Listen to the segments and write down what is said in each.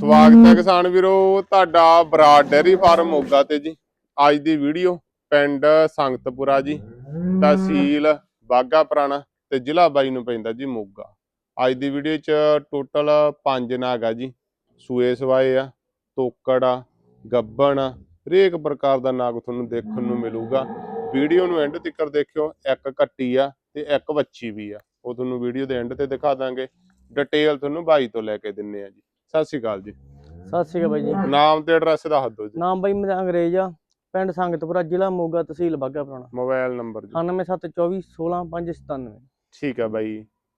ਸਵਾਗਤ ਹੈ ਕਿਸਾਨ ਵੀਰੋ ਤੁਹਾਡਾ ਬਰਾਡ ਡੇਅਰੀ ਫਾਰਮ ਮੋਗਾ ਤੇ ਜੀ ਅੱਜ ਦੀ ਵੀਡੀਓ ਪਿੰਡ ਸੰਗਤਪੁਰਾ ਜੀ ਤਹਿਸੀਲ ਬਾਗਾ ਪੁਰਾਣਾ ਤੇ ਜ਼ਿਲ੍ਹਾ ਬਾਈ ਨੂੰ ਪੈਂਦਾ ਜੀ ਮੋਗਾ। ਅੱਜ ਦੀ ਵੀਡੀਓ ਚ ਟੋਟਲ 5 ਨਾਗ ਆ ਜੀ ਸੂਏ ਸਵਾਏ ਆ ਤੋਕੜ ਆ ਗੱਬਣ ਆ ਹਰੇਕ ਪ੍ਰਕਾਰ ਦਾ ਨਾਗ ਤੁਹਾਨੂੰ ਦੇਖਣ ਨੂੰ ਮਿਲੂਗਾ। ਵੀਡੀਓ ਨੂੰ ਐਂਡ ਤੱਕ ਦੇਖਿਓ ਇੱਕ ਕੱਟੀ ਆ ਤੇ ਇੱਕ ਵੱਛੀ ਵੀ ਆ। ਉਹ ਤੁਹਾਨੂੰ ਵੀਡੀਓ ਦੇ ਐਂਡ ਤੇ ਦਿਖਾ ਦਾਂਗੇ। ਡਿਟੇਲ ਤੁਹਾਨੂੰ ਬਾਈ ਤੋਂ ਲੈ ਕੇ ਦਿੰਨੇ ਆ ਜੀ। ਸਤਿ ਸ਼੍ਰੀ ਅਕਾਲ ਜੀ। ਸਤਿ ਸ਼੍ਰੀ ਅਕਾਲ ਬਾਈ ਜੀ। ਨਾਮ ਤੇ ਐਡਰੈਸ ਦੱਸ ਦਿਓ ਜੀ। ਨਾਮ ਬਾਈ ਮੇਰਾ ਅੰਗਰੇਜ਼ ਆ ਪਿੰਡ ਸੰਗਤਪੁਰਾ ਜ਼ਿਲ੍ਹਾ ਮੋਗਾ ਤਹਿਸੀਲ ਬਾਗਾ ਪੁਰਾਣਾ। ਮੋਬਾਈਲ ਨੰਬਰ ਜੀ। 9724 16597 ਠੀਕ ਆ ਬਾਈ।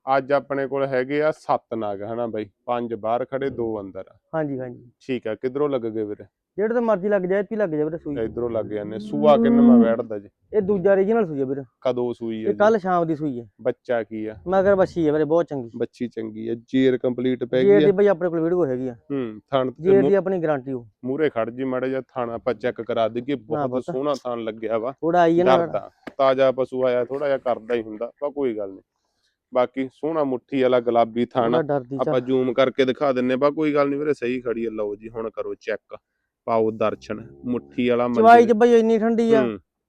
ਅੱਜ ਆਪਣੇ ਕੋਲ ਹੈਗੇ ਆ 7 ਨਾਗ ਹਨਾ ਬਾਈ? ਪੰਜ ਬਾਹਰ ਖੜੇ ਦੋ ਅੰਦਰ ਹਾਂਜੀ ਹਾਂਜੀ। ਠੀਕ ਆ ਕਿਧਰੋਂ ਲੱਗ ਗਏ ਵੀਰੇ? ਜਿਹੜੇ ਤੇ ਮਰਜ਼ੀ ਲੱਗ ਜਾਏ ਇੱਥੇ ਹੀ ਲੱਗ ਜਾਏ ਵੀਰੇ ਸੂਈ। ਇਧਰੋਂ ਲੱਗ ਜਾਂਦੇ ਸੂਆ ਕਿੰਨਵਾਂ ਬੈਠਦਾ ਜੀ। ਇਹ ਦੂਜਾ ਰੀਜਨਲ ਸੂਈ ਵੀਰੇ। ਕਦੋਂ ਸੂਈ ਹੈ ਇਹ ਕੱਲ ਸ਼ਾਮ ਦੀ ਸੂਈ ਹੈ ਬੱਚਾ ਕੀ ਆ? ਮਗਰ ਬੱਛੀ ਹੈ ਵੀਰੇ ਬਹੁਤ ਚੰਗੀ। ਬੱਚੀ ਚੰਗੀ ਆ ਜੀਰ ਕੰਪਲੀਟ ਪੈ ਜੇਰ ਗਈ ਦੀ ਆ ਬਾਈ ਆਪਣੇ ਕੋਲ ਵੀਡੀਓ ਹੈਗੀ ਆ। ਹੂੰ ਥਣ ਜੇਰ ਤੇ ਦੀ ਆਪਣੀ ਗਾਰੰਟੀ ਹੋ ਮੂਰੇ ਖੜ ਜੀ ਮਾੜਾ ਜਿਹਾ ਥਣ ਆਪਾਂ ਚੈੱਕ ਕਰਾ ਦਈਏ ਬਹੁਤ। ਸੋਹਣਾ ਥਣ ਲੱਗਿਆ ਵਾ। ਥੋੜਾ ਆਈ ਹੈ ਨਾ ਤਾਜ਼ਾ ਪਸ਼ੂ ਆਇਆ ਥੋੜਾ ਜਿਹਾ ਕਰਦਾ ਹੀ ਹੁੰਦਾ ਪਰ ਕੋਈ ਗੱਲ ਨਹੀਂ। ਬਾਕੀ ਸੋਹਣਾ ਮੁੱਠੀ ਵਾਲਾ ਗੁਲਾਬੀ ਥਣ ਆਪਾਂ ਜ਼ੂਮ ਕਰਕੇ ਦਿਖਾ ਦਿੰਨੇ ਬਾ ਕੋਈ ਗੱਲ ਨਹੀਂ ਵੀਰੇ ਸਹੀ ਖੜੀ ਹੈ ਲਓ ਜੀ ਹੁਣ ਕਰੋ ਚੈੱਕ ਪਾਓ ਦਰਸ਼ਨ ਮੁੱਠੀ ਵਾਲਾ ਚਵਾਈ ਚ ਬਾਈ ਇੰਨੀ ਠੰਡੀ ਆ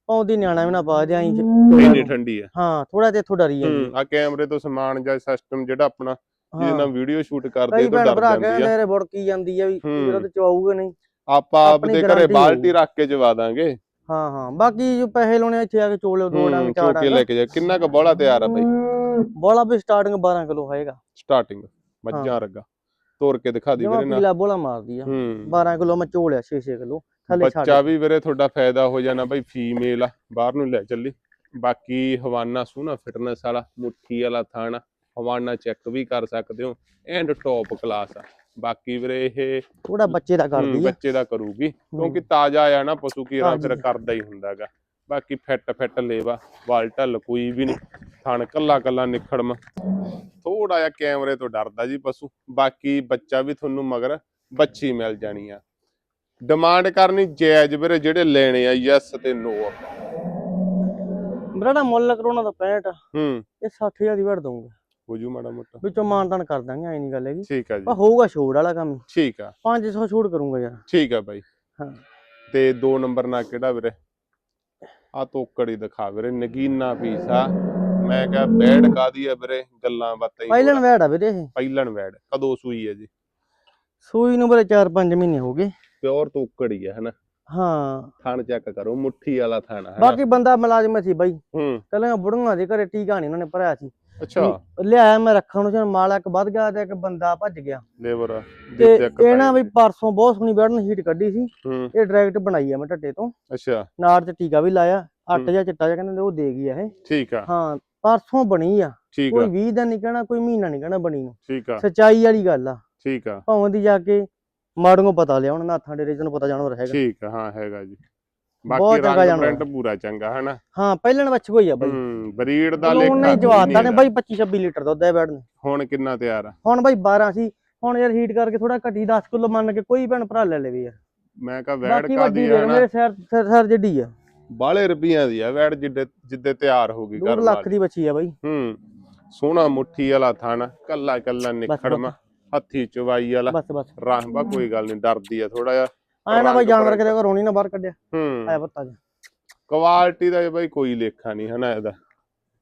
ਪਾਉਂਦੀ ਨਿਆਣਾ ਵੀ ਨਾ ਪਾ ਦੇ ਆਈ ਇੰਨੀ ਠੰਡੀ ਆ। ਹਾਂ ਥੋੜਾ ਤੇ ਇੱਥੋਂ ਡਰੀ ਜਾਂਦੀ ਆ ਕੈਮਰੇ ਤੋਂ ਸਮਾਨ ਜਾਂ ਸਿਸਟਮ ਜਿਹੜਾ ਆਪਣਾ ਜਿਹਦੇ ਨਾਲ ਵੀਡੀਓ ਸ਼ੂਟ ਕਰਦੇ ਤੋਂ ਡਰ ਜਾਂਦੀ ਆ। ਨੇ ਬੁੜਕੀ ਜਾਂਦੀ ਆ ਵੀ। ਜਿਹੜਾ ਤੇ ਚਵਾਊਗਾ ਨਹੀਂ। ਆਪਾਂ ਆਪਣੀ ਆਪਦੇ ਘਰੇ ਬਾਲਟੀ। ਰੱਖ ਕੇ ਜਵਾ ਦਾਂਗੇ। ਹਾਂ ਹਾਂ। ਬਾਕੀ ਜੋ ਪੈਸੇ ਲਾਉਣੇ ਇੱਥੇ ਆ ਕੇ ਚੋਲੇ ਦੋ ਡੰਗ ਚਾਰ ਲੈ ਕੇ ਜਾ ਕਿੰਨਾ ਕੁ ਬੋਲਾ ਤਿਆਰ ਆ ਬਾਈ? ਬੋਲਾ ਵੀ ਸਟਾਰਟਿੰਗ 12 ਕਿਲੋ ਹੋਏਗਾ। ਸਟਾਰਟਿੰਗ ਮੱਝਾਂ ਰਗਾ ਤੋੜ ਕੇ ਦਿਖਾ ਦੀ ਵੀਰੇ ਨਾਲ। ਪੀਲਾ ਬੋਲਾ ਮਾਰਦੀ ਆ। ਹੂੰ। 12 ਕਿਲੋ ਮੈਂ ਝੋਲਿਆ 6-6 ਕਿਲੋ। ਥੱਲੇ ਛੱਡ। ਬੱਚਾ ਵੀ ਵੀਰੇ ਤੁਹਾਡਾ ਫਾਇਦਾ ਹੋ ਜਾਣਾ ਬਾਈ ਫੀਮੇਲ ਆ। ਬਾਹਰ ਨੂੰ ਲੈ ਚੱਲੀ। ਬਾਕੀ ਹਵਾਨਾ ਸੋਹਣਾ ਫਿਟਨੈਸ ਵਾਲਾ ਮੁੱਠੀ ਵਾਲਾ ਥਾਣਾ। ਹਵਾਨਾ ਚੈੱਕ ਵੀ ਕਰ ਸਕਦੇ ਹੋ। ਐਂਡ ਟੌਪ ਕਲਾਸ ਆ। ਬਾਕੀ ਵੀਰੇ ਇਹ ਥੋੜਾ ਬੱਚੇ ਦਾ ਹੂੰ, ਕਰਦੀ ਆ। ਬੱਚੇ ਦਾ ਕਰੂਗੀ। ਕਿਉਂਕਿ ਤਾਜ਼ਾ ਆ ਨਾ ਪਸ਼ੂ ਕੀ ਰਾਂ ਫਿਰ ਹਾਂਜੀ। ਕਰਦਾ ਹੀ ਹੁੰਦਾਗਾ ਬਾਕੀ ਫਿੱਟ ਫਿੱਟ ਲੇਵਾ। ਵਾਲ ਢੱਲ ਕੋਈ ਵੀ ਨਹੀਂ। ਥਣ ਕੱਲਾ ਕੱਲਾ ਨਿਖੜਮ। ਥੋੜਾ ਜਿਹਾ ਕੈਮਰੇ ਤੋਂ ਡਰਦਾ ਜੀ ਪਸ਼ੂ ਬਾਕੀ ਬੱਚਾ ਵੀ ਤੁਹਾਨੂੰ ਮਗਰ ਬੱਚੀ ਮਿਲ ਜਾਣੀ ਆ। ਡਿਮਾਂਡ ਕਰਨੀ ਜਾਇਜ਼ ਵੀਰੇ ਜਿਹੜੇ ਲੈਣੇ ਆ ਯੈਸ ਤੇ ਨੋ ਮੇਰਾ ਨਾ ਮੁੱਲ ਕਰਾਉਣਾ ਦਾ 65 ਹੂੰ। ਇਹ 60000 ਦੀ ਵੜ ਦਊਂਗਾ। ਹੋ ਜੂ ਮਾੜਾ ਮੋਟਾ। ਵਿੱਚੋਂ ਮਾਨਤਾਨ ਕਰ ਦਾਂਗੇ ਐ ਨਹੀਂ ਗੱਲ ਹੈਗੀ। ਠੀਕ ਆ ਪਰ ਜੀ ਹੋਊਗਾ ਛੋੜ ਵਾਲਾ ਕੰਮ। ਠੀਕ ਆ। 500 ਛੋੜ ਕਰੂੰਗਾ ਯਾਰ। ਠੀਕ ਆ ਬਾਈ। ਹਾਂ। ਤੇ ਦੋ ਨੰਬਰ ਨਾਲ ਕਿਹੜਾ ਵੀਰੇ? ਆ ਤੋਕੜੀ ਦਿਖਾ ਵੀਰੇ ਨਗੀਨਾ ਪੀਸ ਆ। ਮੈਂ ਕਿਹਾ ਬੈੜ ਕਾਦੀ ਆ ਵੀਰੇ? ਗੱਲਾਂ ਬਾਤਾਂ ਹੀ ਪਹਿਲਣ ਵੈੜ ਆ ਵੀਰੇ ਇਹ। ਪਹਿਲਣ ਵੈੜ। ਕਦੋਂ ਸੂਈ ਹੈ ਜੀ? ਸੂਈ ਨੂੰ ਬਰੇ 4-5 ਮਹੀਨੇ ਹੋ ਗਏ। ਪਿਓਰ ਤੋਕੜੀ ਹੈ ਹਨਾ? ਹਾਂ। ਥਣ ਚੈੱਕ ਕਰੋ ਮੁੱਠੀ ਵਾਲਾ ਥਣ ਹੈ ਬਾਕੀ ਬੰਦਾ ਮੁਲਾਜ਼ਮ ਸੀ ਬਾਈ। ਹੂੰ। ਕੱਲੀਆਂ ਬੁੜੀਆਂ ਦੇ ਘਰੇ ਟੀਕਾ ਨਹੀਂ ਉਹਨਾਂ ਨੇ ਭਰਿਆ ਸੀ। ਅੱਛਾ। ਲਿਆਇਆ ਮੈਂ ਰੱਖਣ ਨੂੰ ਜਨ ਮਾਲਾ ਇੱਕ ਵੱਧ ਗਿਆ ਤੇ ਇੱਕ ਬੰਦਾ ਭੱਜ ਗਿਆ। ਲੇਬਰ ਤੇ ਇਹ ਨਾ ਵੀ ਪਰਸੋਂ ਬਹੁਤ ਸੋਹਣੀ ਬੈੜਨ ਹੀਟ ਕੱਢੀ ਸੀ। ਹੂੰ। ਇਹ ਡਾਇਰੈਕਟ ਬਣਾਈ ਆ ਮੈਂ ਢੱਟੇ ਤੋਂ। ਅੱਛਾ। ਨਾੜ ਤੇ ਟੀਕਾ ਵੀ ਲਾਇਆ। ਹੂੰ। ਅੱਟ ਜਾਂ ਚਿੱਟਾ ਜਿਹਾ ਕਹਿੰਦੇ ਉਹ ਦੇ ਗਈ ਆ ਇਹ। ਠੀਕ ਆ। ਹਾਂ ਪਰਸੋਂ ਬਣੀ ਆ। ਠੀਕ ਕੋਈ ਆ। 20 ਦਿਨ ਨਹੀਂ ਕਹਿਣਾ ਕੋਈ ਮਹੀਨਾ ਨਹੀਂ ਕਹਿਣਾ ਬਣੀ ਨੂੰ। ਠੀਕ ਆ। ਸਚਾਈ ਵਾਲੀ ਗੱਲ ਆ। ਠੀਕ ਆ। ਭਾਵੇਂ ਦੀ ਜਾ ਕੇ ਮਾੜੂਆਂ ਪਤਾ ਲਿਆ ਹੁਣ ਨਾਥਾਂ ਡੇਰੇ ਚ ਨੂੰ ਪਤਾ ਜਾਣੋ ਰਹੇਗਾ। ਠੀਕ ਆ ਹਾਂ ਹੈਗਾ ਜੀ। ਬਾਕੀ ਰੰਗ। ਪ੍ਰਿੰਟ ਪੂਰਾ ਚੰਗਾ ਹਨਾ? ਹਾਂ ਪਹਿਲਣ ਵੱਛ ਕੋਈ ਆ ਬਾਈ। ਬਰੀਡ ਦਾ ਲੇਖਾ ਨਹੀਂ ਕੋਈ ਜਵਾਤਾ ਨੇ ਹੈਗਾ। ਬਾਈ 25 26 ਲੀਟਰ ਦੁੱਧ ਹੈ ਬੈੜ ਨੇ। ਹੁਣ ਕਿੰਨਾ ਤਿਆਰ ਆ? ਹੁਣ ਬਾਈ 12 ਸੀ। ਹੁਣ ਯਾਰ ਹੀਟ ਕਰਕੇ ਥੋੜਾ ਘਟੀ 10 ਕਿਲੋ ਮੰਨ ਕੇ ਕੋਈ ਭੈਣ ਭਰਾ ਲੈ ਲਵੇ ਯਾਰ। ਮੈਂ ਕਿਹਾ ਵੈੜ ਬਾਕੀ ਵੱਡੀ ਕਾਦੀ ਵੇਖ ਆ ਨਾ ਮੇਰੇ ਸਿਰ ਸਿਰ ਜਿੱਡੀ ਆ। ਬਾਲੇ ਰੁਪਈਆਂ ਦੀ ਆ ਵੈੜ ਜਿੱਡੇ ਜਿੱਦੇ ਤਿਆਰ ਹੋ ਗਈ 2 ਘਰ ਲੱਖ ਦੀ ਬੱਚੀ ਆ ਬਾਈ। ਹੂੰ ਸੋਹਣਾ ਮੁੱਠੀ ਵਾਲਾ ਥਣ ਕੱਲਾ ਕੱਲਾ ਨਿਖੜਮਾ ਹੱਥੀ ਚਵਾਈ ਵਾਲਾ। ਬਸ ਬਸ। ਰਾਹਬਾ ਕੋਈ ਗੱਲ ਨਹੀਂ ਡਰਦੀ ਆ ਥੋੜਾ ਜਿਹਾ। ਆਇਆ ਨਾ ਬਾਈ ਜਾਨਵਰ। ਕਿਤੇ ਘਰੋਂ ਨਹੀਂ ਨਾ ਬਾਹਰ ਕੱਢਿਆ। ਹੂੰ। ਆਇਆ ਪੱਤਾ ਜੀ। ਕੁਆਲਿਟੀ ਦਾ ਬਈ ਕੋਈ ਲੇਖਾ ਨਹੀਂ ਹਨਾ ਇਹਦਾ।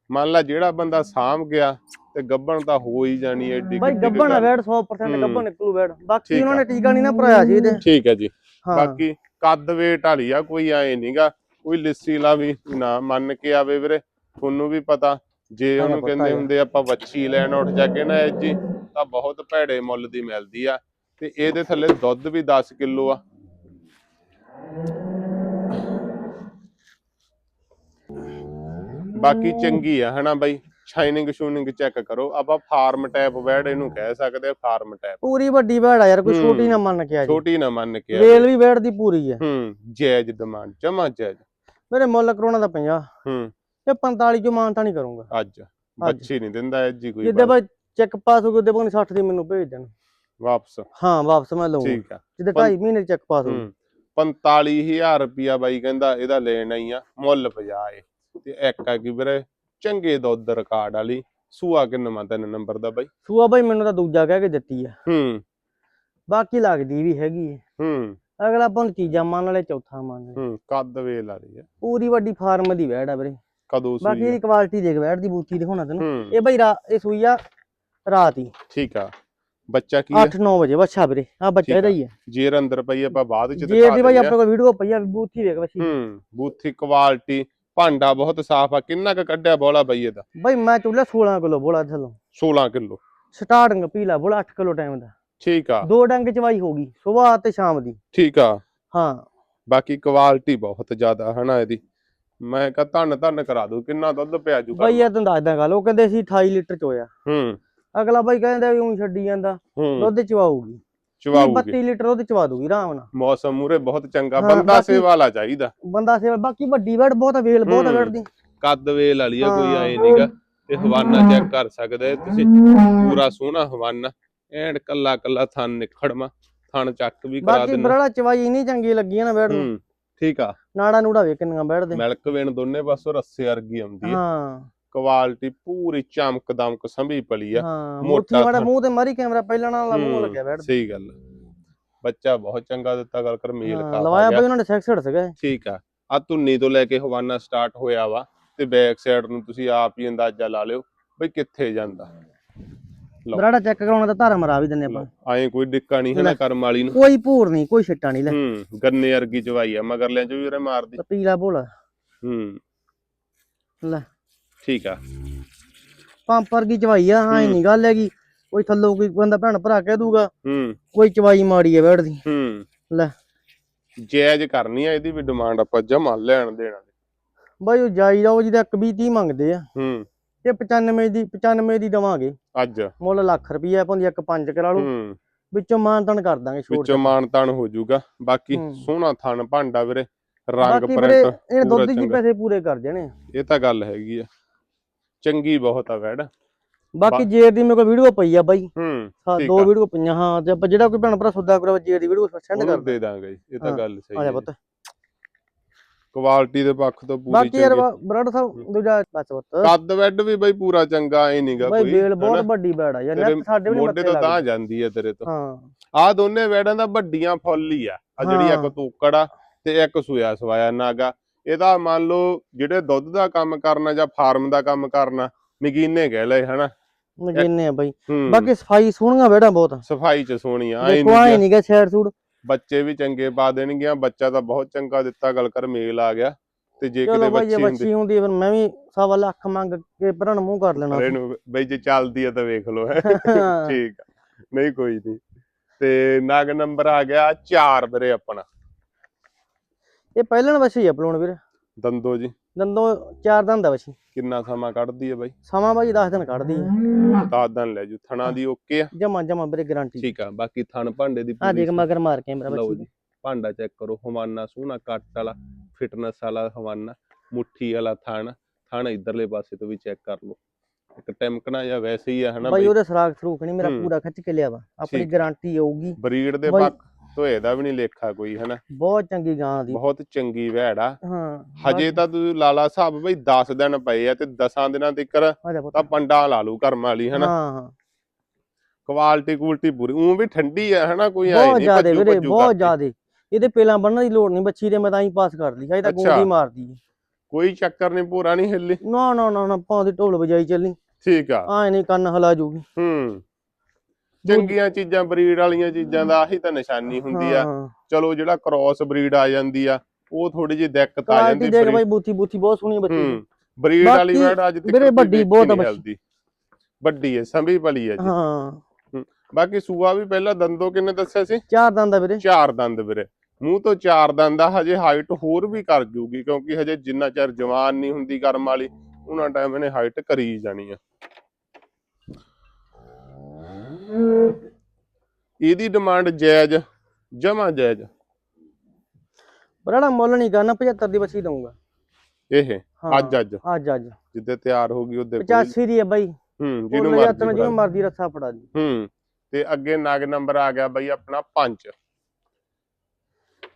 ਮੰਨ ਲਾ ਜਿਹੜਾ ਬੰਦਾ ਸਾਂਭ ਗਿਆ ਤੇ ਗੱਬਣ ਤਾਂ ਹੋ ਹੀ ਜਾਣੀ ਐਡੀ ਬਾਈ ਕਿੱਡੀ ਕੁ ਗੱਬਣ ਆ। ਵੈੜ 100% ਹੂੰ। ਗੱਬਣ ਨਿਕਲੂ ਵੈੜ। ਬਾਕੀ ਉਹਨਾਂ ਆ। ਨੇ ਟੀਕਾ ਨਹੀਂ ਨਾ ਭਰਾਇਆ ਸੀ ਇਹਦੇ। ਠੀਕ ਹੈ ਜੀ। ਬਾਕੀ ਕੱਦ ਵੇਟ ਵਾਲੀ ਆ ਕੋਈ ਐ ਨਹੀਂਗਾ ਕੋਈ ਲਿੱਸੀ ਲਾ ਵੀ ਨਾ ਮੰਨ ਕੇ ਆਵੇ ਵੀਰੇ ਤੁਹਾਨੂੰ ਵੀ ਪਤਾ ਜੇ ਉਹਨੂੰ ਕਹਿੰਦੇ। ਹੁੰਦੇ ਆਪਾਂ ਵੱਛੀ ਲੈਣ ਉੱਠ ਜਾ ਕੇ ਨਾ ਜੀ ਤਾਂ ਬਹੁਤ ਭੈੜੇ ਮੁੱਲ ਦੀ ਮਿਲਦੀ ਆ। ਤੇ ਇਹਦੇ ਥੱਲੇ ਦੁੱਧ ਵੀ 10 ਕਿਲੋ ਆ। ਬਾਕੀ ਚੰਗੀ ਆ ਹਨਾ ਬਾਈ? ਸ਼ਾਈਨਿੰਗ ਸ਼ੂਨਿੰਗ ਚੈੱਕ ਕਰੋ। ਆਪਾਂ ਫਾਰਮ ਟੈਪ ਵੈੜ ਇਹਨੂੰ ਕਹਿ ਸਕਦੇ ਆ ਫਾਰਮ ਟੈਪ ਪੂਰੀ ਵੱਡੀ ਵੈੜ ਆ ਯਾਰ ਕੋਈ। ਛੋਟੀ ਨਾ ਮੰਨ ਕੇ ਆ ਜੀ ਛੋਟੀ ਨਾ ਮੰਨ ਕੇ ਆਵੇ। ਵੇਲ ਵੀ ਵੈੜ ਦੀ ਪੂਰੀ ਆ। ਹੂੰ ਜਾਇਜ਼ ਡਿਮਾਂਡ ਜਮਾ ਜਾਇਜ਼। ਮੇਰੇ ਮੁੱਲ ਕਰਾਉਣਾ ਦਾ 50 ਹੂੰ। ਤੇ 45 ਚੋਂ ਮਾਨਤਾ ਨਹੀਂ ਕਰੂੰਗਾ। ਅੱਜ। ਬੱਚੀ ਨਹੀਂ ਦਿੰਦਾ ਇਹ ਜੀ ਕੋਈ ਜਿੱਦੇ। ਬਾਈ ਚੈੱਕ ਪਾਸ ਹੋ ਗਏ ਉਹਦੇ ਬਾਅਦ 60 ਦੀ ਮੈਨੂੰ ਭੇਜ ਦੇਣ ਵਾਪਸ। ਹਾਂ ਵਾਪਸ ਮੈਂ ਲਊਂਗਾ। ਠੀਕ ਆ। ਜਿੱਦੇ ਪੰ- 2.5 ਮਹੀਨੇ ਚੈੱਕ ਪਾਸ ਹੋ ਹੂੰ। 45000 ਰੁਪਿਆ ਬਾਈ ਕਹਿੰਦਾ ਇਹਦਾ ਲੈਣਾ ਹੀ ਆ ਮੁੱਲ 50 ਏ। ਤੇ ਇੱਕ ਆ ਕਿ ਵੀਰੇ ਚੰਗੇ ਦੁੱਧ ਰਿਕਾਰਡ ਵਾਲੀ ਸੂਆ ਕਿੰਨਾ ਤਿੰਨ ਨੰਬਰ ਦਾ ਬਾਈ? ਸੂਆ ਬਾਈ ਮੈਨੂੰ ਤਾਂ ਦੂਜਾ ਕਹਿ ਕੇ ਦਿੱਤੀ ਆ। ਹੂੰ। ਬਾਕੀ ਲੱਗਦੀ ਵੀ ਹੈਗੀ ਹੈ ਹੂੰ। ਅਗਲਾ ਆਪਾਂ ਨੂੰ ਚੀਜ਼ਾਂ ਮੰਨ ਲੈ ਚੌਥਾ ਮੰਨ ਲੈ। ਹੂੰ ਕੱਦ ਵੇਲ ਵਾਲੀ ਆ। ਪੂਰੀ ਵੱਡੀ ਫਾਰਮ ਦੀ ਵੈੜ ਆ ਵੀਰੇ। ਕਦੋਂ ਬਾਕੀ ਸੂਈ ਆ? ਇਹਦੀ ਕੁਆਲਿਟੀ ਦੇਖ ਵੈੜ ਦੀ ਬੂਥੀ ਦਿਖਾਉਣਾ ਤੈਨੂੰ। ਇਹ ਬਈ ਰਾ ਇਹ ਸੂਈ ਆ ਰਾਤ ਹੀ। ਠੀਕ ਆ। ਬੱਚਾ ਕੀ ਹੈ 8-9 ਵਜੇ ਬੱਚਾ ਵੀਰੇ। ਆ ਬੱਚਾ ਇਹਦਾ। ਹੀ ਹੈ ਜੇਰ ਅੰਦਰ ਪਈ ਆਪਾਂ ਬਾਅਦ ਚ ਜੇ ਦਿਖਾ ਦੀ ਬਾਈ ਆਪਣੇ ਕੋਲ ਵੀਡੀਓ ਪਈ ਆ ਬੂਥੀ ਵੇਖ ਬੱਚੀ ਹੂੰ। ਬੂਥੀ ਕੁਆਲਿਟੀ ਭਾਂਡਾ ਬਹੁਤ ਸਾਫ਼ ਆ। ਕਿੰਨਾ ਕੁ ਕੱਢਿਆ ਬੋਲਾ ਬਈ ਇਹਦਾ? ਬਾਈ ਮੈਂ ਚੁੱਲਿਆ 16 ਕਿਲੋ ਬੋਲਾ ਥੱਲੋਂ 16 ਕਿਲੋ। ਸਟਾਰਟਿੰਗ ਪੀਲਾ ਬੋਲਾ 8 ਕਿਲੋ ਟਾਈਮ ਦਾ। ਠੀਕ ਆ। ਦੋ ਡੰਗ ਚਵਾਈ ਹੋ ਗਈ ਸਵੇਰ ਤੇ ਸ਼ਾਮ ਦੀ। ਠੀਕ ਆ। ਹਾਂ। ਬਾਕੀ ਕੁਆਲਿਟੀ ਬਹੁਤ ਜ਼ਿਆਦਾ ਹਨਾ ਇਹਦੀ। ਮੈਂ ਕਹ ਧੰਨ ਧੰਨ ਕਰਾ ਦੂ ਕਿੰਨਾ ਦੁੱਧ ਪਿਆ ਜੂ ਬਾਈ ਇਹ ਤੈਨੂੰ ਦੱਸਦਾ ਗੱਲ ਉਹ ਕਹਿੰਦੇ ਸੀ 28 ਲੀਟਰ ਚੋਇਆ ਹੂੰ। ਅਗਲਾ ਬਾਈ ਕਹਿੰਦਾ ਵੀ ਉਹ ਛੱਡੀ ਜਾਂਦਾ ਦੁੱਧ ਚਵਾਊਗੀ। ਚਵਾਉਗੇ 32 ਲੀਟਰ ਦੁੱਧ ਚਵਾ ਦੂਗੀ ਆਰਾਮ ਨਾਲ। ਮੌਸਮ ਮੂਰੇ ਬਹੁਤ ਚੰਗਾ ਬੰਦਾ ਸੇਵਾ ਵਾਲਾ ਚਾਹੀਦਾ। ਬੰਦਾ ਸੇਵਾ ਬਾਕੀ ਵੱਡੀ ਵੜ ਬਹੁਤ ਵੇਲ ਬਹੁਤ ਆ ਹੂੰ। ਵੜ ਦੀ ਕੱਦ ਵੇਲ ਵਾਲੀ ਆ ਕੋਈ। ਆਏ ਨਹੀਂਗਾ ਤੇ ਹਵਾਨਾ ਚੈੱਕ ਕਰ ਸਕਦੇ ਤੁਸੀਂ। ਪੂਰਾ ਸੋਹਣਾ ਹਵਾਨਾ। ਐਂਡ ਕੱਲਾ ਕੱਲਾ ਥਣ ਨਿਖੜਮਾ ਥਣ ਚੱਕ ਵੀ ਕਰਾ ਬਾਕੀ ਦਿੰਦੇ ਬਰਾੜਾ ਚਵਾਈ ਇੰਨੀ ਚੰਗੀ ਲੱਗੀ ਆ ਨਾ ਵੜ ਨੂੰ। ਹੂੰ ਠੀਕ ਆ। ਨਾੜਾ ਨੂੜਾ ਵੇ ਕਿੰਨੀਆਂ ਬੈਠਦੇ ਮਿਲਕ ਵੇਣ ਦੋਨੇ ਪਾਸੋਂ ਰੱਸੇ ਵਰਗੀ ਆਉਂਦੀ ਹੈ ਹਾਂ। ਕੁਆਲਿਟੀ ਪੂਰੀ ਚਮਕ ਦਮਕ ਸੰਭੀ ਪਲੀ ਆ। ਹਾਂ ਮੋਟਾ ਮੋਟੀ ਮਾੜਾ ਥਣ। ਮੂੰਹ ਤੇ ਮਾਰੀ ਕੈਮਰਾ ਪਹਿਲਾਂ ਨਾਲ ਮੂੰਹ ਹੂੰ, ਲੱਗਿਆ ਬੈਠ। ਸਹੀ ਗੱਲ। ਬੱਚਾ ਬਹੁਤ ਚੰਗਾ ਦਿੱਤਾ ਗੱਲ ਕਰ ਮੇਲ ਖਾ ਲਵਾਇਆ ਗਿਆ। ਬਾਈ ਉਹਨਾਂ ਨੇ ਸੈਕਸਡ ਸੀਗਾ। ਇਹ। ਠੀਕ ਆ। ਆ ਧੁੰਨੀ ਤੋਂ ਲੈ ਕੇ ਹਵਾਨਾ ਸਟਾਰਟ ਹੋਇਆ ਵਾ ਤੇ ਬੈਕ ਸਾਈਡ ਨੂੰ ਤੁਸੀਂ ਆਪ ਹੀ ਅੰਦਾਜ਼ਾ ਲਾ ਲਿਓ ਬਈ ਕਿੱਥੇ ਜਾਂਦਾ। ਬਰਾੜਾ ਚੈੱਕ ਕਰਾਉਣਾ ਤਾਂ ਧਾਰਾ ਮਰਾ ਵੀ ਦਿੰਨੇ ਆਪਾਂ। ਆਏ ਕੋਈ ਡਿੱਕਾ ਨਹੀਂ ਹੈ ਨਾ। ਕਰਮ ਵਾਲੀ ਨੂੰ। ਕੋਈ ਭੂਰ ਨਹੀਂ ਕੋਈ ਛਿੱਟਾ ਨਹੀਂ ਲੈ। ਹੂੰ ਗੰਨੇ ਵਰਗੀ ਚਵਾਈ ਆ ਮਗਰਲਿਆਂ ਚ ਵੀ ਉਰੇ ਮਾਰਦੀ। ਪੀਲਾ ਭੋਲਾ। ਹੂੰ। ਲੈ। ਠੀਕ ਆ। ਪੰਪ ਵਰਗੀ ਚਵਾਈ ਆ ਹਾਂ। ਨਹੀਂ ਗੱਲ ਹੈਗੀ। ਕੋਈ ਥੱਲੋਂ ਕੋਈ ਬੰਦਾ ਭੈਣ ਭਰਾ ਕਹਿ ਦੂਗਾ ਹੂੰ। ਕੋਈ ਚਵਾਈ ਮਾੜੀ ਹੈ ਬੈਠ ਦੀ ਹੂੰ। ਲੈ। ਜਾਇਜ਼ ਕਰਨੀ ਆ ਇਹਦੀ ਵੀ ਡਿਮਾਂਡ ਆਪਾਂ ਜਮਾ ਲੈਣ ਦੇਣਾ ਬਾਈ ਉਹ ਜਾਈ ਦਾ ਉਹ ਜਿਹਦਾ 1 20 30 ਮੰਗਦੇ ਆ। ਹੂੰ। ਇਹ 95 ਦੀ 95 ਦੀ ਦਵਾਂਗੇ। ਅੱਜ। ਮੁੱਲ ਲੱਖ ਰੁਪਈਆ ਪਾਉਂਦੀ ਇੱਕ ਪੰਜ ਕਰਾ ਲਓ। ਹੂੰ। ਵਿੱਚੋਂ ਮਾਨਤਨ ਕਰ ਦਾਂਗੇ ਛੋਟ ਵਿੱਚੋਂ ਮਾਨ ਤਾਨ ਹੋ ਜਾਊਗਾ। ਬਾਕੀ ਹੂੰ। ਸੋਹਣਾ ਥਣ ਭਾਂਡਾ ਵੀਰੇ ਰੰਗ ਪ੍ਰਿੰਟ ਇਹ ਦੁੱਧ ਜੀ। ਪੈਸੇ ਪੂਰੇ ਕਰ ਦੇਣੇ ਇਹ ਤਾਂ ਗੱਲ ਹੈਗੀ ਆ। ਚੰਗੀ ਬਹੁਤ ਆ ਵੈੜ। ਬਾਕੀ ਜੇ ਦੀ ਮੇਰੇ ਕੋਲ ਵੀਡੀਓ ਪਈ ਆ ਬਾਈ। ਹੂੰ ਹਾਂ ਦੋ। ਵੀਡੀਓ ਪਈਆਂ ਹਾਂ ਤੇ ਆਪਾਂ ਜਿਹੜਾ ਕੋਈ ਭੈਣ ਭਰਾ ਸੌਦਾ ਕਰਾਵੇ ਜੇ ਦੀ ਵੀਡੀਓ ਸੈਂਡ ਕਰ ਦੇ। ਦਾਂਗੇ ਇਹ ਤਾਂ ਹਾਂ, ਗੱਲ ਸਹੀ ਆ ਜਾ ਹੈ ਪੁੱਤ। ਕੁਆਲਿਟੀ ਦੇ ਪੱਖ ਤੋਂ ਪੂਰੀ ਬਾਕੀ ਯਾਰ ਬਰਡ ਸਾਹਿਬ ਦੂਜਾ ਬਸ ਪੁੱਤ। ਕੱਦ ਵੈਡ ਵੀ ਬਈ ਪੂਰਾ ਚੰਗਾ ਐ ਨਹੀਂਗਾ ਬਾਈ ਕੋਈ ਬੇਲ ਬਹੁਤ? ਵੱਡੀ ਬੈੜ ਆ ਯਾਰ ਨੈਟ ਸਾਡੇ ਵੀ ਮੋਢੇ ਤੋਂ ਤਾਂ ਜਾਂਦੀ ਹੈ ਤੇਰੇ ਤੋਂ। ਹਾਂ। ਆਹ ਦੋਨੇ ਵੈੜਾਂ ਦਾ ਵੱਡੀਆਂ ਫੁੱਲ ਹੀ ਆ। ਆ ਜਿਹੜੀ। ਇੱਕ ਤੋਕੜ ਆ ਤੇ ਇੱਕ ਸੂਆ ਸਵਾਇਆ ਨਾਗਾ। ਇਹਦਾ ਮੰਨ ਲਓ ਜਿਹੜੇ ਦੁੱਧ ਦਾ ਕੰਮ ਕਰਨਾ ਜਾਂ ਫਾਰਮ ਦਾ ਕੰਮ ਕਰਨਾ ਨਗੀਨੇ ਕਹਿ ਲਏ ਹਨਾ? ਨਗੀਨੇ ਆ ਬਾਈ। ਬਾਕੀ ਸਫ਼ਾਈ ਸੋਹਣੀਆਂ ਬੈੜਾਂ ਬਹੁਤ। ਆ। ਸਫ਼ਾਈ ਚ ਸੋਹਣੀ ਆ ਐ ਦੇਖੋ ਆਏ ਨਹੀਂ ਨਹੀਂ ਗਾ ਸ਼ੇਰ ਸੂੜ ਬੱਚੇ ਵੀ ਚੰਗੇ ਪਾ ਦੇਣਗੀਆਂ ਬੱਚਾ ਤਾਂ ਬਹੁਤ ਚੰਗਾ ਦਿੱਤਾ ਗੱਲ ਕਰ ਮੇਲ ਆ ਗਿਆ ਤੇ ਜੇ ਕਿਤੇ ਬੱਚੇ ਹੁੰਦੇ ਬੱਚੀ ਹੁੰਦੀ ਆ, ਫਿਰ ਮੈਂ ਵੀ ਸਵਾ ਲੱਖ ਮੰਗ ਕੇ ਭਰਨ ਮੂੰਹ ਕਰ ਲੈਣਾ ਨੂੰ ਬਈ ਜੇ ਚੱਲਦੀ ਆ ਤਾਂ ਵੇਖ ਲਓ ਹੈਂ। ਹਾਂ। ਠੀਕ ਆ। ਨਹੀਂ ਕੋਈ ਨਹੀਂ। ਤੇ ਨਗ ਨੰਬਰ ਆ ਗਿਆ 4 ਵੀਰੇ ਆਪਣਾ। ਇਹ ਪਹਿਲਣ ਵਛੀ ਆ ਪਲੋਣ ਵੀਰ। ਦੰਦੋ ਜੀ। ਦੰਦੋਂ ਚਾਰ ਦੰਦ ਆ ਵਛੀ ਕਿੰਨਾ ਸਮਾਂ ਕੱਢਦੀ ਹੈ ਬਾਈ? ਸਮਾਂ ਬਾਈ 10 ਦਿਨ ਕੱਢਦੀ ਆ। ਦਸ ਦਿਨ ਲੈ ਜੂ। ਥਣਾ ਦੀ ਓਕੇ ਆ। ਜਮਾ ਜਮਾ ਵੀਰੇ ਗਾਰੰਟੀ ਠੀਕ ਆ ਬਾਕੀ ਥਣ ਭਾਂਡੇ ਦੀ ਆ ਦੇਖ ਮਗਰ ਮਾਰ ਕੇ ਮੇਰਾ ਲਓ ਬੱਚੀ ਜੀ ਭਾਂਡਾ ਚੈੱਕ ਕਰੋ ਹਵਾਨਾ ਸੋਹਣਾ ਕੱਟ ਵਾਲਾ ਫਿਟਨੈਸ ਵਾਲਾ ਹਵਾਨਾ ਮੁੱਠੀ ਵਾਲਾ ਥਣ। ਥਣ ਇਧਰਲੇ ਪਾਸੇ ਤੋਂ ਵੀ ਚੈੱਕ ਕਰ ਲਓ। ਇੱਕ ਟਿਮਕਣਾ ਜਾਂ ਵੈਸੇ ਹੀ ਆ ਹਨਾ ਬਾਈ ਬਈ? ਉਹਦੇ ਸਰਾਗ ਸਰੂਖ ਨਹੀਂ ਮੇਰਾ ਹੂੰ। ਪੂਰਾ ਖਿੱਚ ਕੇ ਲਿਆ ਵਾ ਆਪਣੀ ਠੀਕ। ਗਾਰੰਟੀ ਆਊਗੀ ਬਰੀਡ ਦੇ ਬਾਈ- ਪੱਖ ਤੋਂ ਇਹਦਾ ਵੀ ਨਹੀਂ ਲੇਖਾ ਕੋਈ ਹਨਾ? ਬਹੁਤ ਚੰਗੀ ਗਾਂ ਦੀ। ਬਹੁਤ ਚੰਗੀ ਆ। ਹਾਂ ਹਜੇ ਤਾਂ ਤੁਸੀਂ ਲਾਲਾ ਸਾਹਿਬ ਬਈ 10 ਦਿਨ ਪਏ ਆ ਤੇ 10 ਦਿਨਾਂ ਤੱਕ ਤਾਂ ਪੰਡਾ ਲਾ ਲੂ ਕਰਮ ਵਾਲੀ ਹਨਾ? ਹਾਂ ਹਾਂ। ਕੁਆਲਿਟੀ ਕੁਆਲਿਟੀ ਪੂਰੀ ਉਹ ਵੀ ਠੰਡੀ ਆ ਹਨਾ? ਕੋਈ ਆਏ ਬਹੁਤ ਨਹੀਂ ਜ਼ਿਆਦੇ ਵੀਰੇ ਭੱਜੂ ਬਹੁਤ। ਜ਼ਿਆਦੇ। ਇਹਦੇ ਪੇਲਾਂ ਬੰਨਣ ਦੀ ਲੋੜ ਨਹੀਂ ਬੱਚੀ ਦੇ ਮੈਂ ਤਾਂ ਹੀ ਪਾਸ ਕਰ ਲਈ। ਹਜੇ ਤਾਂ। ਗੋਦੀ ਮਾਰਦੀ ਹੈ ਕੋਈ ਚੱਕਰ ਨਹੀਂ ਪੂਰਾ ਨਹੀਂ ਹਿੱਲੀ ਨਾ ਨਾ ਨਾ ਨਾ ਪਾਂ ਦੀ ਢੋਲ ਵਜਾਈ ਚੱਲੀ। ਠੀਕ ਆ। ਆਏ ਨਹੀਂ ਕੰਨ ਹਲਾ ਜੂਗੀ। ਹੂੰ। ਚੰਗੀਆਂ ਚੀਜ਼ਾਂ ਬਰੀਡ ਵਾਲੀਆਂ ਚੀਜ਼ਾਂ ਦਾ ਆਹੀ ਤਾਂ ਨਿਸ਼ਾਨੀ ਹੁੰਦੀ ਆ। ਚਲੋ ਜਿਹੜਾ ਕ੍ਰਾਸ ਬਰੀਡ ਆ ਜਾਂਦੀ ਆ ਉਹ ਥੋੜੀ ਜਿਹੀ ਦਿੱਕਤ ਆ ਜਾਂਦੀ ਦੇਖ ਬਾਈ ਬੂਥੀ ਬੂਥੀ ਬਹੁਤ ਸੋਹਣੀ ਬੱਚੀ ਬਰੀਡ ਵਾਲੀ ਵੈੜ ਅੱਜ ਤੱਕ ਕੋਈ ਵੱਡੀ ਬਹੁਤ। ਹਿਲਦੀ। ਵੱਡੀ ਹੈ ਸੰਭੀ ਭਲੀ ਹੈ ਜੀ। ਹਾਂ। ਬਾਕੀ ਸੂਆ ਵੀ ਪਹਿਲਾਂ ਦੰਦੋਂ ਕਿੰਨੇ ਦੱਸਿਆ ਸੀ? ਚਾਰ ਦੰਦ ਆ ਵੀਰੇ। ਚਾਰ ਦੰਦ ਵੀਰੇ। ਮੂੰਹ ਤੋਂ ਚਾਰ ਦੰਦ ਆ ਹਜੇ ਹਾਈਟ ਹੋਰ ਵੀ ਕਰ ਜੂਗੀ ਕਿਉਂਕਿ ਹਜੇ ਜਿੰਨਾ ਚਿਰ ਜਵਾਨ ਨਹੀਂ ਹੁੰਦੀ ਕਰਮ ਵਾਲੀ ਉਹਨਾਂ ਟਾਈਮ ਇਹਨੇ ਹਾਈਟ ਕਰੀ ਜਾਣੀ ਆ। ਇਹਦੀ ਡਿਮਾਂਡ ਜਾਇਜ਼ ਜਮਾ ਜਾਇਜ਼। ਬਰਾੜਾ ਮੁੱਲ ਨਹੀਂ ਕਰਨਾ 75 ਦੀ ਬੱਚੀ ਦਊਂਗਾ। ਇਹ ਹਾਂ ਅੱਜ ਅੱਜ। ਅੱਜ ਅੱਜ। ਜਿੱਦੇ ਤਿਆਰ ਹੋ ਗਈ ਉਹਦੇ ਕੋਲ। 85 ਦੀ ਹੈ ਬਾਈ। ਹੂੰ ਜਿਹਨੂੰ ਮਰਜ਼ੀ ਜਿਵੇਂ ਫੜਾ ਮਰਜ਼ੀ ਰੱਸਾ ਫੜਾ ਦੀ ਹੂੰ ਤੇ ਅੱਗੇ ਨਗ ਨੰਬਰ ਆ ਗਿਆ ਬਾਈ ਆਪਣਾ 5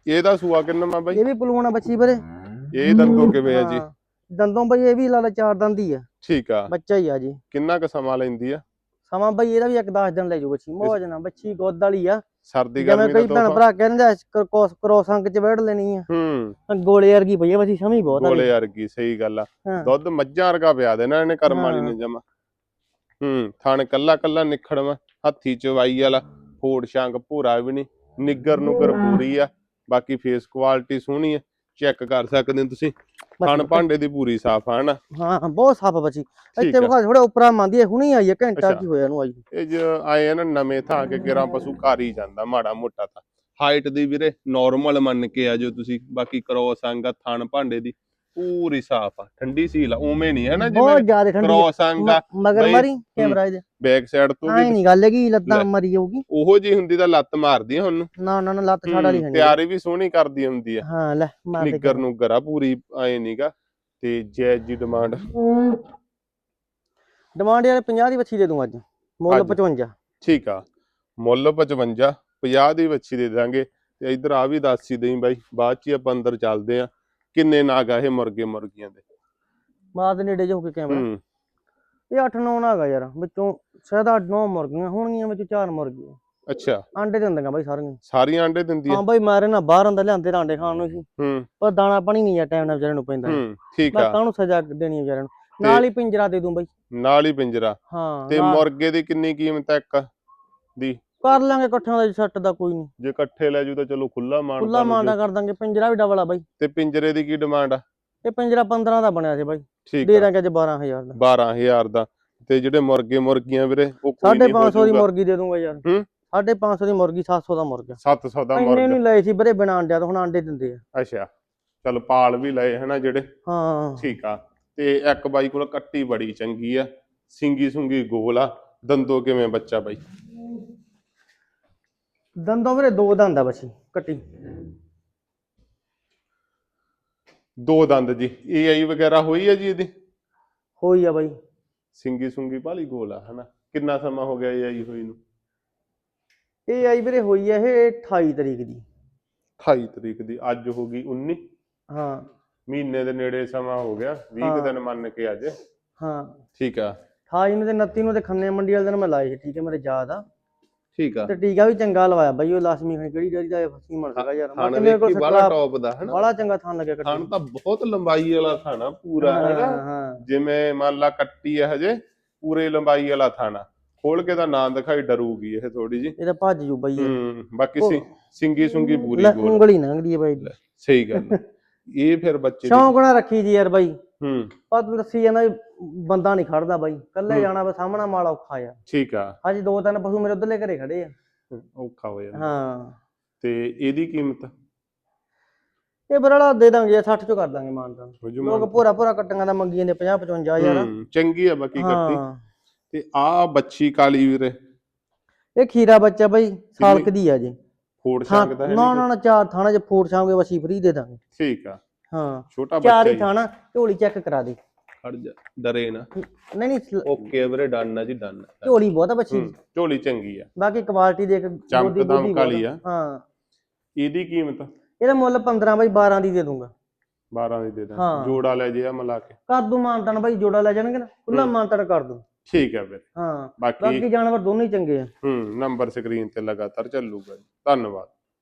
ਇਹਦਾ ਸੂਆ ਕਿੰਨਾ ਮਾ ਬਾਈ? ਇਹ ਵੀ ਪਲੂਣਾ ਬੱਚੀ ਵੀਰੇ। ਇਹ ਦੰਦੋਂ ਕਿਵੇਂ ਆ ਜੀ। ਹਾਂ। ਦੰਦੋਂ ਬਾਈ ਇਹ ਵੀ ਲਾ ਲਾ ਚਾਰ ਦੰਦ ਹੀ ਆ। ਠੀਕ ਆ। ਬੱਚਾ ਹੀ ਆ ਜੀ। ਕਿੰਨਾ ਕੁ ਸਮਾਂ ਲੈਂਦੀ ਆ? ਸਮਾਂ ਬਾਈ ਇਹਦਾ ਵੀ ਇੱਕ 10 ਦਿਨ ਲੈ ਜਾਊ ਬੱਚੀ ਮੌਜ ਨਾਲ ਬੱਚੀ ਗੋਦ ਵਾਲੀ ਆ। ਸਰਦੀ ਗਰਮੀ ਕਈ ਦਾ ਭੈਣ ਤੋਹਫਾ। ਭਰਾ ਕਹਿੰਦੇ ਆ ਕਰੋਸ ਕਰੋਸ ਅੰਕ ਚ ਵੜ ਲੈਣੀ ਆ। ਹੂੰ। ਗੋਲੇ ਵਰਗੀ ਪਈ ਆ ਬਸ ਸਮੀ ਬਹੁਤ ਆ ਗੋਲੇ ਵਰਗੀ ਸਹੀ ਗੱਲ ਆ। ਦੁੱਧ ਮੱਝਾਂ ਵਰਗਾ ਪਿਆ ਦੇਣਾ ਇਹਨੇ ਕਰਮ ਵਾਲੀ। ਨੇ ਜਮਾ। ਹੂੰ ਥਣ ਕੱਲਾ ਕੱਲਾ ਨਿਖੜਵਾ ਹੱਥੀ ਚਵਾਈ ਵਾਲਾ ਫੋੜ ਸ਼ਾਂਗ ਭੂਰਾ ਵੀ ਨਹੀਂ ਨਿੱਗਰ ਨੁਗਰ ਪੂਰੀ ਆ। ਬਾਕੀ ਫੇਸ ਕੁਆਲਿਟੀ ਸੋਹਣੀ ਆ ਚੈੱਕ ਕਰ ਸਕਦੇ ਹੋ ਤੁਸੀਂ। ਥਣ ਭਾਂਡੇ ਦੀ ਪੂਰੀ ਸਾਫ਼ ਆ ਹਨਾ ਹਾਂ ਬਹੁਤ ਸਾਫ਼ ਬੱਚੀ ਇੱਥੇ। ਵਿਖਾ ਥੋੜਾ ਉੱਪਰਾਂ ਮੰਦੀ ਹੈ ਹੁਣੀ ਆਈ ਹੈ ਘੰਟਾ। ਕੀ ਹੋਇਆ ਇਹਨੂੰ ਆਈ ਨੂੰ। ਇਹ ਜ ਆਏ ਨਾ ਨਵੇਂ ਥਾਂ ਕੇ ਗਿਰਾਂ ਪਸ਼ੂ ਘਰ ਹੀ ਜਾਂਦਾ ਮਾੜਾ ਮੋਟਾ ਤਾਂ ਹਾਈਟ ਦੀ ਵੀਰੇ ਨਾਰਮਲ ਮੰਨ ਕੇ ਆ ਜੋ ਤੁਸੀਂ ਬਾਕੀ ਕ੍ਰੋਸ ਅੰਗਾ ਥਣ ਭਾਂਡੇ ਦੀ ਪੂਰੀ ਸਾਫ਼ ਆ ਠੰਡੀ ਸੀਲ ਆ ਉਵੇਂ ਨਹੀਂ ਹੈ ਨਾ ਬਹੁਤ ਜ਼ਿਆਦਾ ਠੰਡੀ ਕ੍ਰੋਸ ਅੰਗਾ ਮਗਰ ਮਾਰੀ ਕੈਮਰਾ ਇਹਦੇ। ਬੈਕ ਸਾਈਡ ਤੋਂ ਵੀ ਨਹੀਂ ਗੱਲ ਹੈਗੀ ਲੱਤਾਂ। ਮਰੀ ਜਾਊਗੀ। ਉਹੋ ਜੀ ਹੁੰਦੀ ਤਾਂ ਲੱਤ ਮਾਰਦੀ ਹੁਣ ਨਾ ਨਾ ਨਾ ਲੱਤ ਛਾੜ ਵਾਲੀ ਹੈ ਨੀ। ਤਿਆਰੀ ਵੀ ਸੋਹਣੀ ਕਰਦੀ ਹੁੰਦੀ ਆ। ਹਾਂ ਲੈ ਮਾਰ ਦੇ ਨਿੱਗਰ ਨੂੰ ਗਰਾ ਪੂਰੀ ਆਏ ਨਹੀਂਗਾ ਤੇ ਜੈ ਜੀ ਡਿਮਾਂਡ ਡਿਮਾਂਡ ਯਾਰ 50 ਦੀ ਬੱਚੀ ਦੇ ਦੂੰ ਅੱਜ ਮੁੱਲ ਅੱਜ। 55 ਠੀਕ ਆ ਮੁੱਲ 55 50 ਦੀ ਵੱਛੀ ਦੇ ਦਾਂਗੇ। ਤੇ ਇਧਰ ਆ ਵੀ ਦੱਸ ਹੀ ਦੇਈ ਬਾਈ ਬਾਅਦ ਚ ਆਪਾਂ ਅੰਦਰ ਚੱਲਦੇ ਆ। ਕਿੰਨੇ ਨਾਗ ਆ ਇਹ ਮੁਰਗੇ ਮੁਰਗੀਆਂ ਦੇ? ਮਾਰ ਦੇ ਨੇੜੇ ਜੋ ਕੇ ਕੈਮਰਾ। ਹੂੰ। ਇਹ 8 9 ਨਾਗਾ ਯਾਰ ਵਿੱਚੋਂ ਸ਼ਾਇਦ 8 9 ਮੁਰਗੀਆਂ ਹੋਣਗੀਆਂ ਵਿੱਚ 4 ਮੁਰਗੀਆਂ। ਅੱਛਾ। ਆਂਡੇ ਦਿੰਦੀਆਂ ਬਾਈ ਸਾਰੀਆਂ। ਸਾਰੀਆਂ ਆਂਡੇ ਦਿੰਦੀ ਆ? ਹਾਂ ਬਾਈ ਮਾਰੇ ਨਾ ਬਾਹਰ ਅੰਦਰ ਲਿਆਂਦੇ ਤਾਂ ਆਂਡੇ ਖਾਣ ਨੂੰ ਸੀ ਹੂੰ। ਪਰ ਦਾਣਾ ਪਾਣੀ ਨਹੀਂ ਆ ਟਾਈਮ ਨਾਲ ਵਿਚਾਰੇ ਨੂੰ ਪੈਂਦਾ। ਹੂੰ ਠੀਕ ਮੈਂ ਆ। ਕਾਹਨੂੰ ਸਜ਼ਾ ਦੇਣੀ ਆ ਵਿਚਾਰੇ ਨੂੰ? ਨਾਲ ਹੀ ਪਿੰਜਰਾ ਦੇ ਦੂੰ ਬਾਈ। ਨਾਲ ਹੀ ਪਿੰਜਰਾ। ਹਾਂ ਤੇ ਨਾਲ- ਮੁਰਗੇ ਦੀ ਕਿੰਨੀ ਕੀਮਤ ਆ ਇੱਕ ਦੀ? ਕਰ ਲਾਂਗੇ ਇਕੱਠਿਆਂ ਦਾ ਸੱਟ ਦਾ ਕੋਈ ਨਹੀਂ। ਜੇ ਇਕੱਠੇ ਲੈ ਜੂ ਤਾਂ ਚਲੋ ਖੁੱਲਾ ਮਾਨ ਖੁੱਲਾ ਮਾਂਡਾ ਕਰ ਦਾਂਗੇ ਪਿੰਜਰਾ ਵੀ ਡਬਲ ਆ ਬਾਈ। ਤੇ ਪਿੰਜਰੇ ਦੀ ਕੀ ਡਿਮਾਂਡ ਆ? ਇਹ ਪਿੰਜਰਾ 15 ਦਾ ਬਣਿਆ ਸੀ ਬਾਈ। ਠੀਕ ਦੇ ਦਾਂਗੇ ਅੱਜ 12000 ਦਾ। 12000 ਦਾ। ਤੇ ਜਿਹੜੇ ਮੁਰਗੇ ਮੁਰਗੀਆਂ ਵੀਰੇ ਉਹ ਕੋਈ ਨਹੀਂ 550 ਦੀ ਮੁਰਗੀ ਦੇ ਦੂੰਗਾ ਯਾਰ। ਹੂੰ? 550 ਦੀ ਮੁਰਗੀ 700 ਦਾ ਮੁਰਗਾ। 700 ਦਾ ਮੁਰਗਾ। ਨਹੀਂ ਲਏ ਸੀ ਬਰੇ ਬਿਨਾਂ ਅੰਡਿਆਂ ਤੋਂ ਹੁਣ ਆਂਡੇ ਦਿੰਦੇ ਆ। ਅੱਛਾ। ਚਲ ਪਾਲ ਵੀ ਲਏ ਹਨਾ ਜਿਹੜੇ। ਹਾਂ। ਠੀਕ ਆ। ਤੇ ਇੱਕ ਬਾਈ ਕੋਲ ਕੱਟੀ ਬੜੀ ਚੰਗੀ ਆ। ਸਿੰਗੀ ਸੁੰਗੀ ਗੋਲ ਆ। ਦੰਦੋ ਕਿਵੇਂ ਬੱਚਾ ਬਾਈ? ਦੰਦੋਂ ਵੀਰੇ ਦੋ ਦੰਦ ਆ ਬੱਚੀ ਕੱਟੀ। ਦੋ ਦੰਦ ਜੀ ਏਆਈ ਵਗੈਰਾ ਹੋਈ ਆ ਜੀ ਇਹਦੀ? ਹੋਈ ਆ ਬਾਈ। ਸਿੰਗੀ ਸੁੰਗੀ ਭਾਲੀ ਗੋਲ ਆ ਹਨਾ? ਕਿੰਨਾ ਸਮਾਂ ਹੋ ਗਿਆ ਏਆਈ ਹੋਈ ਨੂੰ? ਇਹ ਆਈ ਵੀਰੇ ਹੋਈ ਆ ਇਹ 28 ਤਰੀਕ ਦੀ। 28 ਤਰੀਕ ਦੀ ਅੱਜ ਹੋ ਗਈ 19 ਹਾਂ। ਮਹੀਨੇ ਦੇ ਨੇੜੇ ਸਮਾਂ ਹੋ ਗਿਆ 20 ਹਾਂ। ਕੁ ਦਿਨ ਮੰਨ ਕੇ ਅੱਜ। ਹਾਂ। ਠੀਕ ਆ। 28 ਨੂੰ ਤੇ 29 ਨੂੰ ਤੇ ਖੰਨੇ ਮੰਡੀ ਵਾਲੇ ਦਿਨ ਮੈਂ ਲਾਏ ਸੀ ਠੀਕ ਹੈ ਮੇਰੇ ਯਾਦ ਆ। ਠੀਕ ਆ। ਤੇ ਟੀਕਾ ਵੀ ਚੰਗਾ ਲਵਾਇਆ ਬਾਈ ਉਹ ਲਾਸਮੀ ਖਣੀ ਕਿਹੜੀ ਡੇਰੀ ਦਾ ਫਸੀ ਮਣ ਸੀਗਾ ਯਾਰ। ਬਾਕੀ ਮੇਰੇ ਕੋਲ ਬੜਾ ਟੌਪ ਦਾ ਹਨਾ? ਬੜਾ ਚੰਗਾ ਥਾਂ ਲੱਗਿਆ ਕੱਟੀ। ਤਾਂ ਬਹੁਤ ਲੰਬਾਈ ਵਾਲਾ ਥਾਣਾ ਪੂਰਾ ਹਾਂ ਹੈਨਾ? ਹਾਂ ਜਿਵੇਂ ਮੰਨ ਲਾ ਕੱਟੀ ਹੈ ਹਜੇ ਪੂਰੇ ਲੰਬਾਈ ਵਾਲਾ ਥਾਣਾ ਖੋਲ ਕੇ ਤਾਂ ਨਾਂ ਦਿਖਾਈ ਡਰੂਗੀ ਇਹ ਥੋੜੀ ਜੀ ਇਹ ਤਾਂ ਭੱਜ ਜੂ ਬਾਈ। ਹੂੰ ਬਾਕੀ ਸਿ- ਸਿੰਗੀ ਸੁੰਗੀ ਪੂਰੀ ਗੋਲ। ਉਂਗਲੀ ਲੰਘਦੀ ਹੈ ਬਾਈ। ਸਹੀ ਗੱਲ। ਇਹ ਫਿਰ ਬੱਚੇ ਸ਼ੌਂਕ ਨਾ ਰੱਖੀ ਜੀ ਯਾਰ ਬਾਈ। ਹੂੰ। ਪਰ ਤੂੰ ਦੱਸੀ ਜਾਂਦਾ ਬੰਦਾ ਨਹੀਂ ਖੜਦਾ ਬਾਈ। ਕੱਲੇ। ਜਾਣਾ ਵਾ ਸਾਹਮਣਾ ਮਾਲ ਔਖਾ ਆ। ਠੀਕ ਆ। ਅੱਜ ਦੋ ਤਿੰਨ ਪਸ਼ੂ ਮੇਰੇ ਉਧਰਲੇ ਘਰੇ ਖੜੇ ਆ। ਔਖਾ ਹੋ ਜਾਂਦਾ। ਹਾਂ। ਤੇ ਇਹਦੀ ਕੀਮਤ? ਇਹ ਬਰਾੜਾ ਦੇ ਦਾਂਗੇ ਯਾਰ 60 ਚੋਂ ਕਰ ਦਾਂਗੇ ਮਾਨਤਾ ਹੋ ਜੂ ਲੋਕ ਪੂਰਾ ਪੂਰਾ ਕੱਟੀਆਂ ਦਾ ਮੰਗੀ ਜਾਂਦੇ 50 55 ਹਜ਼ਾਰ। ਹੂੰ ਚੰਗੀ ਆ ਬਾਕੀ ਕੱਟੀ। ਤੇ ਆ ਬੱਚੀ ਕਾਲੀ ਵੀਰੇ? ਇਹ ਖੀਰਾ ਬੱਚਾ ਬਾਈ ਸਾਲਕ ਦੀ ਆ ਜੀ। ਫੋੜ ਸਕਦਾ ਹੈ ਨਾ ਨਾ ਨਾ ਚਾਰ ਥਾਣਾ ਚ ਫੋੜ ਛਾਂਗੇ ਵਸੀ ਫਰੀ ਦੇ ਦਾਂਗੇ। ਠੀਕ ਆ। ਹਾਂ। ਛੋਟਾ ਚਾਰ ਬੱਚਾ ਹੀ ਹੀ। ਥਾਣਾ ਝੋਲੀ ਚੈੱਕ ਕਰਾ ਦੇ। ਖੜ ਜਾ ਡਰੇ ਨਾ। ਨਹੀਂ ਨਹੀਂ ਸਲ- ਓਕੇ ਵੀਰੇ ਡਨ ਆ ਜੀ ਡਨ ਝੋਲੀ ਬਹੁਤ ਆ ਬੱਚੀ। ਦੀ। ਝੋਲੀ ਚੰਗੀ ਆ। ਬਾਕੀ ਕੁਆਲਿਟੀ ਦੇਖ ਗੋਦੀ- ਦਮ ਗੋਦੀ ਕਾਲੀ ਆ। ਹਾਂ। ਇਹਦੀ ਕੀਮਤ? ਇਹਦਾ ਮੁੱਲ 15 ਬਾਈ 12 ਦੀ ਦੇ ਦੂੰਗਾ। 12 ਦੀ ਦੇ ਦਾਂ। ਹਾਂ। ਜੋੜਾ ਲੈ ਜੇ ਆ ਮਿਲਾ ਕੇ। ਕਰ ਦੂੰ ਮਾਨਤਨ ਬਾਈ ਜੋੜਾ ਲੈ ਜਾਣਗੇ ਨਾ। ਖੁੱਲਾ। ਮਾਨਤਨ ਕਰ ਦੂੰ। ਠੀਕ ਹੈ ਵੀਰੇ। ਹਾਂ। ਬਾਕੀ ਬਾਕੀ ਜਾਨਵਰ ਦੋਨੇ ਹੀ ਚੰਗੇ ਆ। ਹੂੰ ਨੰਬਰ ਸਕਰੀਨ ਤੇ ਲਗਾਤਾਰ ਚੱਲੂਗਾ ਜੀ। ਧੰਨਵਾਦ।